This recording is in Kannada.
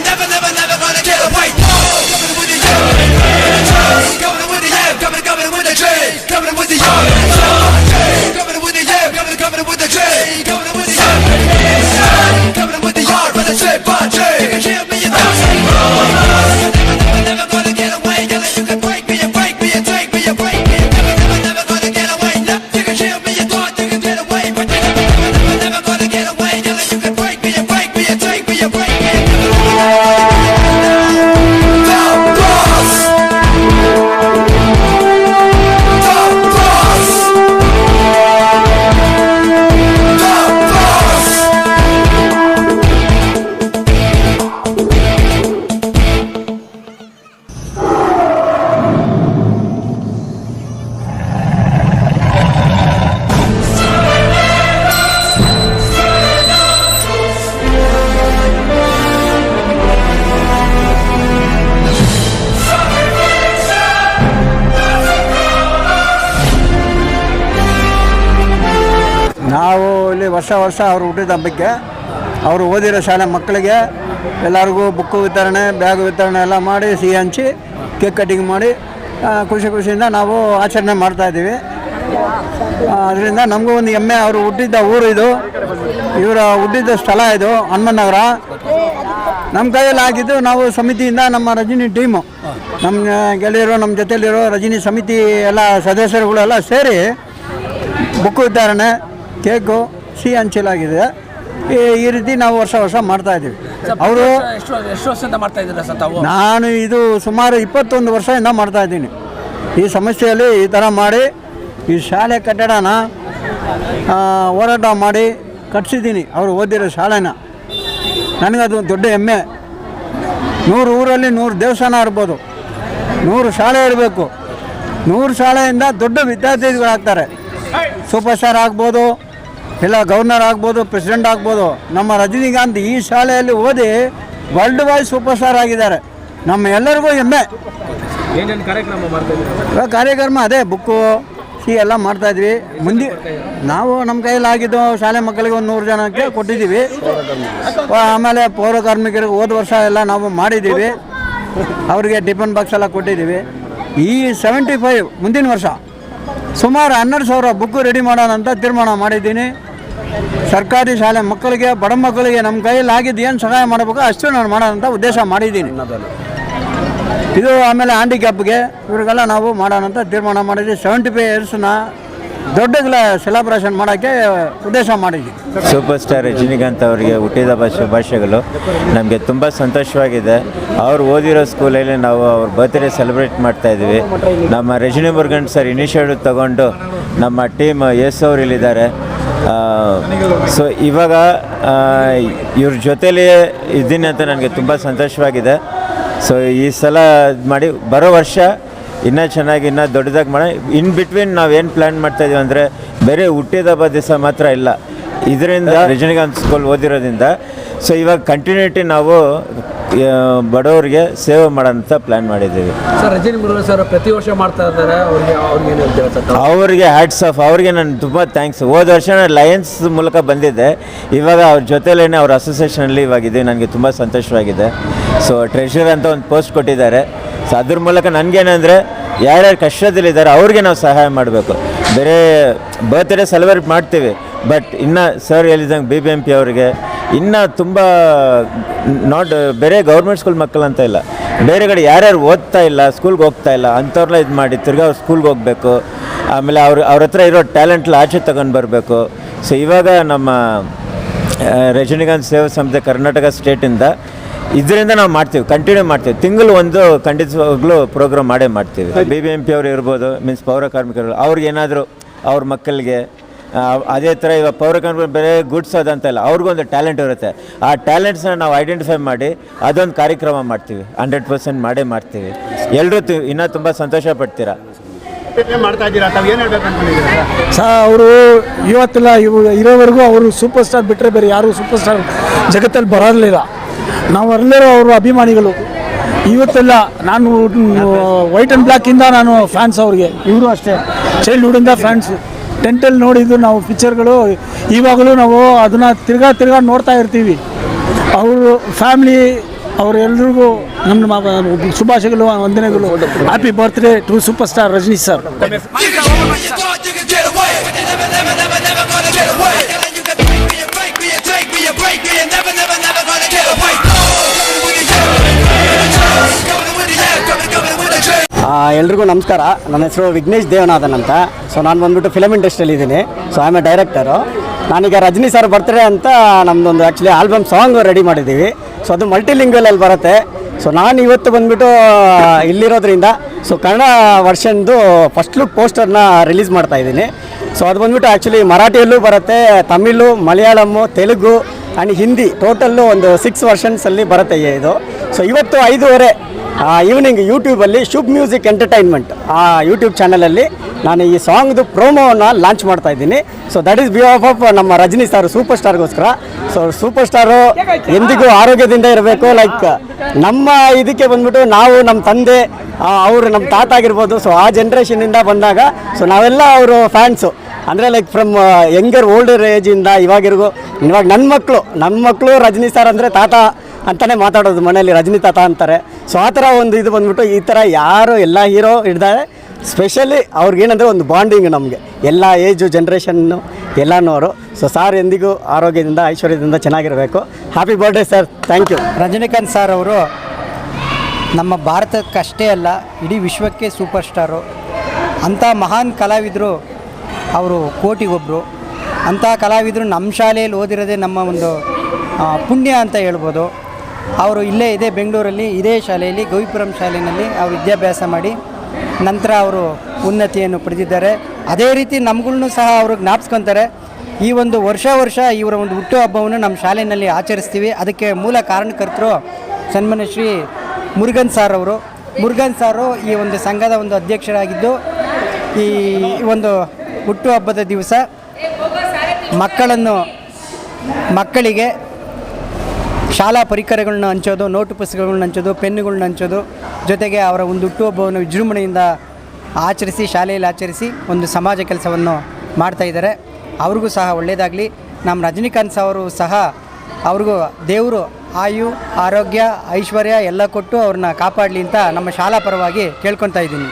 never, never, never gonna get away. ವರ್ಷ ವರ್ಷ ಅವರು ಹುಟ್ಟಿದ ಹಬ್ಬಕ್ಕೆ ಅವರು ಓದಿರೋ ಶಾಲೆ ಮಕ್ಕಳಿಗೆ ಎಲ್ಲರಿಗೂ ಬುಕ್ಕು ವಿತರಣೆ, ಬ್ಯಾಗ್ ವಿತರಣೆ ಎಲ್ಲ ಮಾಡಿ, ಸಿಹಿ ಹಂಚಿ, ಕೇಕ್ ಕಟ್ಟಿಂಗ್ ಮಾಡಿ ಖುಷಿ ಖುಷಿಯಿಂದ ನಾವು ಆಚರಣೆ ಮಾಡ್ತಾಯಿದ್ದೀವಿ ಅದರಿಂದ ನಮಗೂ ಒಂದು ಹೆಮ್ಮೆ. ಅವರು ಹುಟ್ಟಿದ್ದ ಊರು ಇದು. ಇವರ ಹುಟ್ಟಿದ್ದ ಸ್ಥಳ ಇದು ಹನುಮನ್ ನಗರ ನಮ್ಮ ಕೈಯಲ್ಲಿ ಆಗಿದ್ದು ನಾವು ಸಮಿತಿಯಿಂದ ನಮ್ಮ ರಜನಿ ಟೀಮು. ನಮ್ಮ ಗೆಳೆಯರು, ನಮ್ಮ ಜೊತೆಯಲ್ಲಿರೋ ರಜನಿ ಸಮಿತಿ ಎಲ್ಲ ಸದಸ್ಯರುಗಳೆಲ್ಲ ಸೇರಿ ಬುಕ್ಕು ವಿತರಣೆ, ಕೇಕು ಸಿಹಿ ಹಂಚಲಾಗಿದೆ ಈ ಈ ರೀತಿ ನಾವು ವರ್ಷ ವರ್ಷ ಮಾಡ್ತಾ ಇದ್ದೀವಿ. ಅವರು ಎಷ್ಟು ಎಷ್ಟು ವರ್ಷದಿಂದ ಮಾಡ್ತಾ ಇದ್ದೀರಾ ಸರ್ ತಾವು? ನಾನು ಇದು ಸುಮಾರು ಇಪ್ಪತ್ತೊಂದು ವರ್ಷದಿಂದ ಮಾಡ್ತಾ ಇದ್ದೀನಿ. ಈ ಸಮಸ್ಯೆಯಲ್ಲಿ ಈ ಥರ ಮಾಡಿ ಈ ಶಾಲೆ ಕಟ್ಟಡನ ಹೋರಾಟ ಮಾಡಿ ಕಟ್ಸಿದ್ದೀನಿ ಅವರು ಓದಿರೋ ಶಾಲೆನ. ನನಗದು ದೊಡ್ಡ ಹೆಮ್ಮೆ. ನೂರು ಊರಲ್ಲಿ ನೂರು ದೇವಸ್ಥಾನ ಇರ್ಬೋದು. ನೂರು ಶಾಲೆ ಇರಬೇಕು. ನೂರು ಶಾಲೆಯಿಂದ ದೊಡ್ಡ ವಿದ್ಯಾರ್ಥಿಗಳಾಗ್ತಾರೆ. ಸೂಪರ್ ಸ್ಟಾರ್ ಆಗ್ಬೋದು. ಇಲ್ಲ ಗವರ್ನರ್ ಆಗ್ಬೋದು ಪ್ರೆಸಿಡೆಂಟ್ ಆಗ್ಬೋದು ನಮ್ಮ ರಜನಿಕಾಂತ್ ಈ ಶಾಲೆಯಲ್ಲಿ ಓದಿ ವರ್ಲ್ಡ್ ವೈಡ್ ಸೂಪರ್ ಸ್ಟಾರ್ ಆಗಿದ್ದಾರೆ. ನಮ್ಮ ಎಲ್ಲರಿಗೂ ಹೆಮ್ಮೆ. ಕಾರ್ಯಕ್ರಮ ಅದೇ ಬುಕ್ಕು ಸಿ ಎಲ್ಲ ಮಾಡ್ತಾ ಇದ್ವಿ. ಮುಂದೆ ನಾವು ನಮ್ಮ ಕೈಯಲ್ಲಿ ಆಗಿದ್ದು ಶಾಲೆ ಮಕ್ಕಳಿಗೆ ಒಂದು ನೂರು ಜನಕ್ಕೆ ಕೊಟ್ಟಿದ್ದೀವಿ. ಆಮೇಲೆ ಪೌರ ಕಾರ್ಮಿಕರಿಗೆ ಹೋದ ವರ್ಷ ಎಲ್ಲ ನಾವು ಮಾಡಿದ್ದೀವಿ. ಅವರಿಗೆ ಟಿಫನ್ ಬಾಕ್ಸ್ ಎಲ್ಲ ಕೊಟ್ಟಿದ್ದೀವಿ. ಈ ಸೆವೆಂಟಿ ಫೈವ್ ಮುಂದಿನ ವರ್ಷ ಸುಮಾರು ಹನ್ನೆರಡು ಸಾವಿರ ಬುಕ್ಕು ರೆಡಿ ಮಾಡೋಣ ಅಂತ ತೀರ್ಮಾನ ಮಾಡಿದ್ದೀನಿ. ಸರ್ಕಾರಿ ಶಾಲೆ ಮಕ್ಕಳಿಗೆ, ಬಡ ಮಕ್ಕಳಿಗೆ ನಮ್ಮ ಕೈಯಲ್ಲಿ ಆಗಿದ್ದು ಏನು ಸಹಾಯ ಮಾಡಬೇಕು ಅಷ್ಟು ನಾನು ಮಾಡೋಣ ಉದ್ದೇಶ ಮಾಡಿದ್ದೀನಿ. ಇದು ಆಮೇಲೆ ಹ್ಯಾಂಡಿಕ್ಯಾಪ್ಗೆ ಇವರಿಗೆಲ್ಲ ನಾವು ಮಾಡೋಣ ಅಂತ ತೀರ್ಮಾನ ಮಾಡಿದ್ವಿ. ಸೆವೆಂಟಿ ಫೈವ್ ಇಯರ್ಸ್ನ ದೊಡ್ಡ ಸೆಲೆಬ್ರೇಷನ್ ಮಾಡೋಕ್ಕೆ ಉದ್ದೇಶ ಮಾಡಿದ್ವಿ. ಸೂಪರ್ ಸ್ಟಾರ್ ರಜನಿಕಾಂತ್ ಅವರಿಗೆ ಹುಟ್ಟಿದ ಭಾಷೆ ಶುಭಾಶಯಗಳು ನಮಗೆ ತುಂಬ ಸಂತೋಷವಾಗಿದೆ. ಅವ್ರು ಓದಿರೋ ಸ್ಕೂಲಲ್ಲಿ ನಾವು ಅವ್ರ ಬರ್ತ್ಡೇ ಸೆಲೆಬ್ರೇಟ್ ಮಾಡ್ತಾ ಇದ್ವಿ. ನಮ್ಮ ರಜನಿ ಮುರುಗನ್ ಸರ್ ಇನಿಷಿಯೇಟಿವ್ ತಗೊಂಡು ನಮ್ಮ ಟೀಮ್ ಎಸ್ ಅವರು ಇಲ್ಲಿದ್ದಾರೆ. ಸೊ ಇವಾಗ ಇವ್ರ ಜೊತೇಲಿ ಇದ್ದೀನಿ ಅಂತ ನನಗೆ ತುಂಬ ಸಂತೋಷವಾಗಿದೆ. ಸೊ ಈ ಸಲ ಇದ್ ಮಾಡಿ ಬರೋ ವರ್ಷ ಇನ್ನೂ ಚೆನ್ನಾಗಿ ಇನ್ನೂ ದೊಡ್ಡದಾಗಿ ಮಾಡಿ ಇನ್ ಬಿಟ್ವೀನ್ ನಾವು ಏನು ಪ್ಲ್ಯಾನ್ ಮಾಡ್ತಾ ಇದೀವಿ ಅಂದರೆ ಬೇರೆ ಹುಟ್ಟಿದ ಹಬ್ಬ ದಿವಸ ಮಾತ್ರ ಇಲ್ಲ. ಇದರಿಂದ ರಜನಿಕಾಂತ್ ಸ್ಕೂಲ್ ಓದಿರೋದ್ರಿಂದ ಸೊ ಇವಾಗ ಕಂಟಿನ್ಯೂಟಿ ನಾವು ಬಡವರಿಗೆ ಸೇವೆ ಮಾಡೋಂಥ ಪ್ಲ್ಯಾನ್ ಮಾಡಿದ್ದೀವಿ. ಸರ್ ರಜನಿ ಸರ್ ಪ್ರತಿ ವರ್ಷ ಮಾಡ್ತಾ ಇದ್ದಾರೆ ಅವ್ರಿಗೆ ಅವ್ರಿಗೆ ಏನು ಹೇಳ್ತೀರಾ ಸರ್? ತಾವು? ಅವರಿಗೆ ಹ್ಯಾಟ್ಸ್ ಆಫ್ ಅವರಿಗೆ ನಾನು ತುಂಬ ಥ್ಯಾಂಕ್ಸ್ ಹೋದ ವರ್ಷ ನಾನು ಲಯನ್ಸ್ ಮೂಲಕ ಬಂದಿದ್ದೆ. ಇವಾಗ ಅವ್ರ ಜೊತೆಲೇ ಅವ್ರ ಅಸೋಸಿಯೇಷನಲ್ಲಿ ಇವಾಗಿದೆ ನನಗೆ ತುಂಬ ಸಂತೋಷವಾಗಿದೆ. ಸೊ ಟ್ರೆಷರ್ ಅಂತ ಒಂದು ಪೋಸ್ಟ್ ಕೊಟ್ಟಿದ್ದಾರೆ. ಸೊ ಅದ್ರ ಮೂಲಕ ನನಗೇನಂದರೆ ಯಾರ್ಯಾರು ಕಷ್ಟದಲ್ಲಿದ್ದಾರೆ ಅವ್ರಿಗೆ ನಾವು ಸಹಾಯ ಮಾಡಬೇಕು. ಬೇರೆ ಬರ್ತ್ಡೇ ಸೆಲೆಬ್ರೇಟ್ ಮಾಡ್ತೀವಿ. ಬಟ್ ಇನ್ನು ಸರ್ ಹೇಳಿದಂಗೆ ಬಿ ಬಿ ಎಂ ಪಿ ಅವರಿಗೆ ಇನ್ನೂ ತುಂಬ ನಾಟ್ ಬೇರೆ ಗೌರ್ಮೆಂಟ್ ಸ್ಕೂಲ್ ಮಕ್ಕಳು ಅಂತ ಇಲ್ಲ. ಬೇರೆ ಕಡೆ ಯಾರ್ಯಾರು ಓದ್ತಾ ಇಲ್ಲ ಸ್ಕೂಲ್ಗೆ ಹೋಗ್ತಾ ಇಲ್ಲ ಅಂಥವ್ರನ್ನ ಇದು ಮಾಡಿ ತಿರ್ಗಿ ಅವ್ರು ಸ್ಕೂಲ್ಗೆ ಹೋಗಬೇಕು. ಆಮೇಲೆ ಅವ್ರ ಅವ್ರ ಹತ್ರ ಇರೋ ಟ್ಯಾಲೆಂಟ್ಲ ಆಚೆ ತಗೊಂಡು ಬರಬೇಕು. ಸೊ ಇವಾಗ ನಮ್ಮ ರಜನಿಕಾಂತ್ ಸೇವಾ ಸಂಸ್ಥೆ ಕರ್ನಾಟಕ ಸ್ಟೇಟಿಂದ ಇದರಿಂದ ನಾವು ಮಾಡ್ತೀವಿ ಕಂಟಿನ್ಯೂ ಮಾಡ್ತೀವಿ. ತಿಂಗಳು ಒಂದು ಖಂಡಿತವಾಗ್ಲೂ ಪ್ರೋಗ್ರಾಮ್ ಮಾಡೇ ಮಾಡ್ತೀವಿ. ಬಿ ಬಿ ಎಂ ಪಿ ಅವರು ಇರ್ಬೋದು ಮೀನ್ಸ್ ಪೌರ ಕಾರ್ಮಿಕರು ಅವ್ರಿಗೇನಾದರೂ ಅವ್ರ ಮಕ್ಕಳಿಗೆ ಅದೇ ಥರ ಇವಾಗ ಪೌರ ಕಾರ್ಮಿಕರು ಬೇರೆ ಗುಡ್ಸ್ ಅದಂತೆಲ್ಲ ಅವ್ರಿಗೊಂದು ಟ್ಯಾಲೆಂಟ್ ಇರುತ್ತೆ. ಆ ಟ್ಯಾಲೆಂಟ್ಸ್ನ ನಾವು ಐಡೆಂಟಿಫೈ ಮಾಡಿ ಅದೊಂದು ಕಾರ್ಯಕ್ರಮ ಮಾಡ್ತೀವಿ. ಹಂಡ್ರೆಡ್ ಪರ್ಸೆಂಟ್ ಮಾಡೇ ಮಾಡ್ತೀವಿ. ಎಲ್ಲರೂ ತಿ ಇನ್ನೂ ತುಂಬ ಸಂತೋಷ ಪಡ್ತೀರಾ? ಸಹ ಅವರು ಇವತ್ತೆಲ್ಲ ಇವು ಇರೋವರೆಗೂ ಅವರು ಸೂಪರ್ ಸ್ಟಾರ್ ಬಿಟ್ಟರೆ ಬೇರೆ ಯಾರು ಸೂಪರ್ ಸ್ಟಾರ್ ಜಗತ್ತಲ್ಲಿ ಬರೋದಿಲ್ಲ ನಾವು ಎಲ್ಲರೂ ಅವರು ಅಭಿಮಾನಿಗಳು. ಇವತ್ತೆಲ್ಲ ನಾನು ವೈಟ್ ಆ್ಯಂಡ್ ಬ್ಲ್ಯಾಕಿಂದ ನಾನು ಫ್ಯಾನ್ಸ್ ಅವ್ರಿಗೆ. ಇವರು ಅಷ್ಟೇ. ಚೈಲ್ಡ್ಹುಡ್ಡಿಂದ ಫ್ಯಾನ್ಸ್ ಟೆಂಟಲ್ಲಿ ನೋಡಿದ್ದು ನಾವು ಪಿಕ್ಚರ್ಗಳು, ಇವಾಗಲೂ ನಾವು ಅದನ್ನು ತಿರ್ಗಾ ತಿರ್ಗಾ ನೋಡ್ತಾ ಇರ್ತೀವಿ. ಅವರು ಫ್ಯಾಮ್ಲಿ ಅವರೆಲ್ಲರಿಗೂ ನಮ್ಮ ಶುಭಾಶಯಗಳು, ವಂದನೆಗಳು. Happy birthday to super star Rajini sir ಎಲ್ರಿಗೂ ನಮಸ್ಕಾರ. ನನ್ನ ಹೆಸರು ವಿಘ್ನೇಶ್ ದೇವನಾಥನ್ ಅಂತ. ಸೊ ನಾನು ಬಂದ್ಬಿಟ್ಟು ಫಿಲಮ್ ಇಂಡಸ್ಟ್ರಿಯಲ್ಲಿ ಇದ್ದೀನಿ. ಸೊ ಆಮ್ ಎ ಡೈರೆಕ್ಟರು ನಾನೀಗ ರಜನಿ ಸರ್ ಬರ್ತಾರೆ ಅಂತ ನಮ್ಮದೊಂದು ಆ್ಯಕ್ಚುಲಿ ಆಲ್ಬಮ್ ಸಾಂಗ್ ರೆಡಿ ಮಾಡಿದ್ದೀವಿ. ಸೊ ಅದು ಮಲ್ಟಿಲಿಂಗ್ವಲಲ್ಲಿ ಬರುತ್ತೆ. ಸೊ ನಾನು ಇವತ್ತು ಬಂದ್ಬಿಟ್ಟು ಇಲ್ಲಿರೋದ್ರಿಂದ ಸೊ ಕನ್ನಡ ವರ್ಷನ್ದು ಫಸ್ಟ್ ಲುಕ್ ಪೋಸ್ಟರ್ನ ರಿಲೀಸ್ ಮಾಡ್ತಾ ಇದ್ದೀನಿ. ಸೊ ಅದು ಬಂದ್ಬಿಟ್ಟು ಆ್ಯಕ್ಚುಲಿ ಮರಾಠಿಯಲ್ಲೂ ಬರುತ್ತೆ, ತಮಿಳು ಮಲಯಾಳಮ್ಮು ತೆಲುಗು ಆ್ಯಂಡ್ ಹಿಂದಿ. ಟೋಟಲ್ಲು ಒಂದು ಸಿಕ್ಸ್ ವರ್ಷನ್ಸಲ್ಲಿ ಬರುತ್ತೆ ಇದು. ಸೊ ಇವತ್ತು ಐದೂವರೆ ಈವ್ನಿಂಗ್ ಯೂಟ್ಯೂಬಲ್ಲಿ ಶುಭ್ ಮ್ಯೂಸಿಕ್ ಎಂಟರ್ಟೈನ್ಮೆಂಟ್. ಆ ಯೂಟ್ಯೂಬ್ ಚಾನಲಲ್ಲಿ ನಾನು ಈ ಸಾಂಗ್ದು ಪ್ರೋಮೋವನ್ನು ಲಾಂಚ್ ಮಾಡ್ತಾ ಇದ್ದೀನಿ. ಸೊ ದಟ್ ಈಸ್ ಬಿ ಆಫ್ ಆಫ್ ನಮ್ಮ ರಜನಿ ಸ್ಟಾರ್ ಸೂಪರ್ ಸ್ಟಾರ್ಗೋಸ್ಕರ ಸೊ ಸೂಪರ್ ಸ್ಟಾರು ಎಂದಿಗೂ ಆರೋಗ್ಯದಿಂದ ಇರಬೇಕು. ಲೈಕ್ ನಮ್ಮ ಇದಕ್ಕೆ ಬಂದ್ಬಿಟ್ಟು ನಾವು ನಮ್ಮ ತಂದೆ ಅವರು ನಮ್ಮ ತಾತ ಆಗಿರ್ಬೋದು. ಸೊ ಆ ಜನ್ರೇಷನಿಂದ ಬಂದಾಗ ಸೊ ನಾವೆಲ್ಲ ಅವರು ಫ್ಯಾನ್ಸು ಅಂದರೆ ಲೈಕ್ ಫ್ರಮ್ ಯಂಗರ್ ಓಲ್ಡರ್ ಏಜಿಂದ ಇವಾಗಿರ್ಗು ಇವಾಗ ನನ್ನ ಮಕ್ಕಳು ನನ್ನ ಮಕ್ಕಳು ರಜನಿ ಸರ್ ಅಂದರೆ ತಾತ. ಅಂತಲೇ ಮಾತಾಡೋದು ಮನೆಯಲ್ಲಿ ರಜನಿ ತಾತ ಅಂತಾರೆ. ಸೊ ಆ ಥರ ಒಂದು ಇದು ಬಂದ್ಬಿಟ್ಟು ಈ ಥರ ಯಾರು ಎಲ್ಲ ಹೀರೋ ಹಿಡ್ದಾರೆ ಸ್ಪೆಷಲಿ ಅವ್ರಿಗೇನಂದರೆ ಒಂದು ಬಾಂಡಿಂಗ್ ನಮಗೆ. ಎಲ್ಲ ಏಜು ಜನ್ರೇಷನ್ನು ಎಲ್ಲನೂ ಅವರು. ಸೊ ಸಾರ್ ಎಂದಿಗೂ ಆರೋಗ್ಯದಿಂದ, ಐಶ್ವರ್ಯದಿಂದ ಚೆನ್ನಾಗಿರಬೇಕು. Happy birthday sir thank you Rajinikanth sir ಅವರು ನಮ್ಮ ಭಾರತಕ್ಕಷ್ಟೇ ಅಲ್ಲ, ಇಡೀ ವಿಶ್ವಕ್ಕೆ ಸೂಪರ್ ಸ್ಟಾರು ಅಂಥ ಮಹಾನ್ ಕಲಾವಿದರು ಅವರು ಕೋಟಿಗೊಬ್ಬರು ಅಂಥ ಕಲಾವಿದರು ನಮ್ಮ ಶಾಲೆಯಲ್ಲಿ ಓದಿರೋದೇ ನಮ್ಮ ಒಂದು ಪುಣ್ಯ ಅಂತ ಹೇಳ್ಬೋದು. ಅವರು ಇಲ್ಲೇ ಇದೆ ಬೆಂಗಳೂರಲ್ಲಿ, ಇದೇ ಶಾಲೆಯಲ್ಲಿ, ಗೋವಿಪುರಂ ಶಾಲೆಯಲ್ಲಿ ಅವರು ವಿದ್ಯಾಭ್ಯಾಸ ಮಾಡಿ ನಂತರ ಅವರು ಉನ್ನತಿಯನ್ನು ಪಡೆದಿದ್ದಾರೆ. ಅದೇ ರೀತಿ ನಮ್ಗಳನ್ನೂ ಸಹ ಅವರು ಜ್ಞಾಪಿಸ್ಕೊತಾರೆ, ಈ ಒಂದು ವರ್ಷ ವರ್ಷ ಇವರ ಒಂದು ಹುಟ್ಟುಹಬ್ಬವನ್ನು ನಮ್ಮ ಶಾಲೆಯಲ್ಲಿ ಆಚರಿಸ್ತೀವಿ. ಅದಕ್ಕೆ ಮೂಲ ಕಾರಣಕರ್ತರು ಸನ್ಮಾನ್ಯ ಶ್ರೀ ಮುರುಗನ್ ಸಾರ್ ಅವರು. ಮುರುಗನ್ ಸಾರು ಈ ಒಂದು ಸಂಘದ ಒಂದು ಅಧ್ಯಕ್ಷರಾಗಿದ್ದು, ಈ ಒಂದು ಹುಟ್ಟುಹಬ್ಬದ ದಿವಸ ಮಕ್ಕಳನ್ನು, ಮಕ್ಕಳಿಗೆ ಶಾಲಾ ಪರಿಕರಗಳನ್ನ ಹಂಚೋದು ನೋಟು ಪುಸ್ತಕಗಳನ್ನ ಹಂಚೋದು ಪೆನ್ನುಗಳನ್ನ ಹಂಚೋದು, ಜೊತೆಗೆ ಅವರ ಒಂದು ಹುಟ್ಟುಹಬ್ಬವನ್ನು ವಿಜೃಂಭಣೆಯಿಂದ ಆಚರಿಸಿ, ಶಾಲೆಯಲ್ಲಿ ಆಚರಿಸಿ ಒಂದು ಸಮಾಜ ಕೆಲಸವನ್ನು ಮಾಡ್ತಾ ಇದ್ದಾರೆ. ಅವ್ರಿಗೂ ಸಹ ಒಳ್ಳೆಯದಾಗಲಿ ನಮ್ಮ ರಜನಿಕಾಂತ್ ಅವರು ಸಹ ಅವ್ರಿಗೂ ದೇವರು, ಆಯು, ಆರೋಗ್ಯ, ಐಶ್ವರ್ಯ ಎಲ್ಲ ಕೊಟ್ಟು ಅವ್ರನ್ನ ಕಾಪಾಡಲಿ ಅಂತ ನಮ್ಮ ಶಾಲಾ ಪರವಾಗಿ ಕೇಳ್ಕೊತಾ ಇದ್ದೀನಿ.